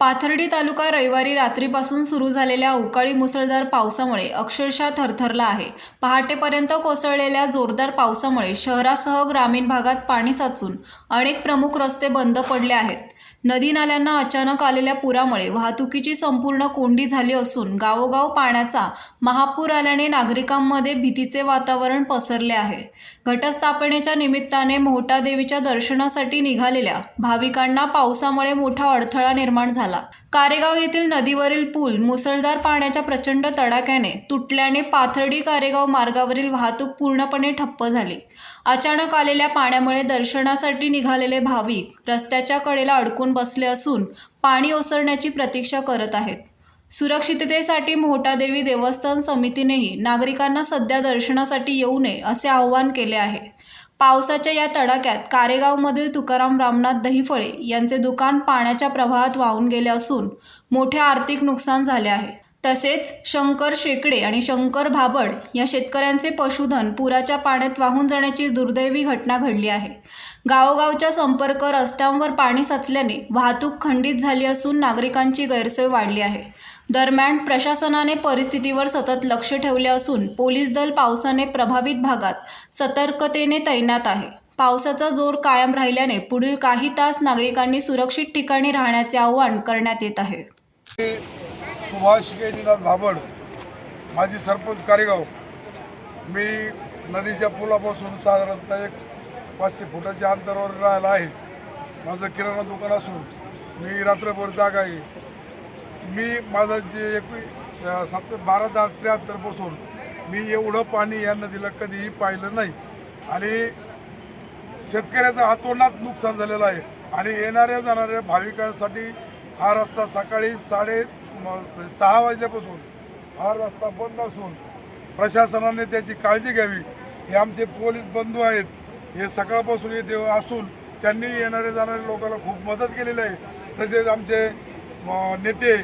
पाथर्डी तालुका रविवारी रात्रीपासून सुरू झालेल्या अवकाळी मुसळधार पावसामुळे अक्षरशः थरथरला आहे. पहाटेपर्यंत कोसळलेल्या जोरदार पावसामुळे शहरासह ग्रामीण भागात पाणी साचून अनेक प्रमुख रस्ते बंद पडले आहेत. नदी नाल्यांना अचानक आलेल्या पुरामुळे वाहतुकीची संपूर्ण कोंडी झाली असून गावोगाव पाण्याचा महापूर आल्याने नागरिकांमध्ये भीतीचे वातावरण पसरले आहे. घटस्थापनेच्या निमित्ताने मोहटा देवीच्या दर्शनासाठी निघालेल्या भाविकांना पावसामुळे मोठा अडथळा निर्माण झाला कारेगाव येथील नदीवरील पूल मुसळधार पाण्याच्या प्रचंड तडाख्याने तुटल्याने पाथर्डी कारेगाव मार्गावरील वाहतूक पूर्णपणे ठप्प झाली. अचानक आलेल्या पाण्यामुळे दर्शनासाठी निघालेले भाविक रस्त्याच्या कडेला अडकून बसले असून पाणी ओसरण्याची प्रतीक्षा करत आहेत. सुरक्षिततेसाठी मोहटादेवी देवस्थान समितीनेही नागरिकांना सध्या दर्शनासाठी येऊ नये असे आवाहन केले आहे. पावसाच्या या तडाक्यात कारेगावमधील तुकाराम रामनाथ दहिफळे यांचे दुकान पाण्याच्या प्रवाहात वाहून गेले असून मोठे आर्थिक नुकसान झाले आहे. तसेच शंकर शेकडे आणि शंकर भाबड या शेतकऱ्यांचे पशुधन पुराच्या पाण्यात वाहून जाण्याची दुर्दैवी घटना घडली आहे. गावोगावच्या संपर्क रस्त्यांवर पाणी साचल्याने वाहतूक खंडित झाली असून नागरिकांची गैरसोय वाढली आहे. दरम्यान प्रशासनाने परिस्थितीवर सतत लक्ष ठेवले असून पोलीस दल पावसाने प्रभावित भागात सतर्कतेने तैनात आहे. पावसाचा जोर कायम राहिल्याने पुढील काही तास नागरिकांनी सुरक्षित ठिकाणी राहण्याचे आवाहन करण्यात येत आहे. सुभाष भाबड माझी सरपंच कारेगाव. मी नदीच्या पुलापासून साधारणतः एक पाचशे फुटाच्या अंतरावर राहिला आहे. माझं किराणा दुकान असून मी रात्रभर जागा आहे. मी माझं जे एकवीस सात बारा दहा त्र्याहत्तरपासून मी एवढं पाणी या नदीला कधीही पाहिलं नाही. आणि शेतकऱ्याचं हातोनात नुकसान झालेलं आहे. आणि येणाऱ्या जाणाऱ्या भाविकांसाठी हा रस्ता सकाळी साडे सहा वाजल्यापासून हा रस्ता बंद असून प्रशासनाने त्याची काळजी घ्यावी. हे आमचे पोलीस बंधू आहेत. हे सकाळपासून येथे असून त्यांनी येणाऱ्या जाणाऱ्या लोकांना खूप मदत केलेली आहे. तसेच आमचे नेते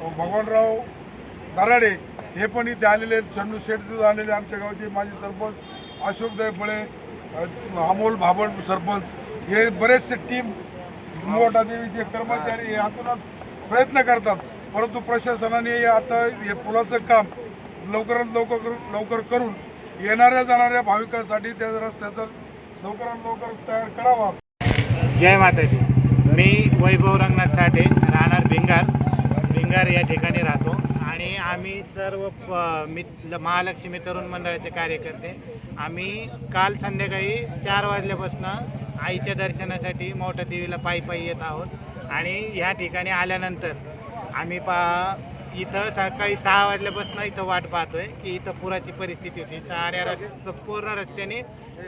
भगवानराव दराडे हे पण इथे आलेले आहेत. शंडू शेठ आलेले आमच्या गावचे माजी सरपंच अशोक फळे अमोल भाबण सरपंच. हे बरेचसे टीम मोठा देवीचे कर्मचारी हे हातून प्रयत्न करतात. परंतु प्रशासनाने आता हे पुलाचं काम लवकरात लवकर लवकर करून येणाऱ्या जाणाऱ्या भाविकांसाठी त्या रस्त्याचं लवकरात लवकर तयार करावा. जय माता दी मी वैभव रंगनाथ साठे राहणार भिंगार. भिंगार या ठिकाणी राहतो. आणि आम्ही सर्व प मित महालक्ष्मी तरुण मंडळाचे कार्यकर्ते. आम्ही काल संध्याकाळी चार वाजल्यापासून आईच्या दर्शनासाठी मोठ्या देवीला पायी पायी येत आहोत. आणि ह्या ठिकाणी आल्यानंतर आम्ही पा इथं सकाळी सहा वाजल्यापासून इथं वाट पाहतोय की इथं पुराची परिस्थिती होती. साऱ्या रस्ते पूर्ण रस्त्याने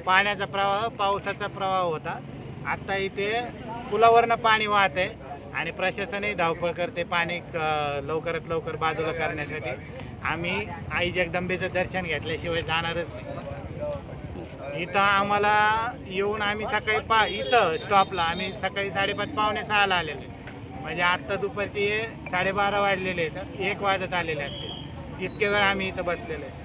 पाण्याचा प्रवाह पावसाचा प्रवाह होता. आता इथे पुलावरनं पाणी वाहत आहे आणि प्रशासनही धावपळ करते पाणी लवकरात लवकर बाजूला करण्यासाठी. आम्ही आई जगदंबेचं दर्शन घेतल्याशिवाय जाणारच नाही. इथं आम्हाला येऊन आम्ही सकाळी पा इथं स्टॉपला आम्ही सकाळी साडेपाच पावणे सहाला आलेले म्हणजे आत्ता दुपारचे साडेबारा वाजलेले आहेत. एक वाजत आलेले असते इतके वेळ आम्ही इथं बसलेलो आहे.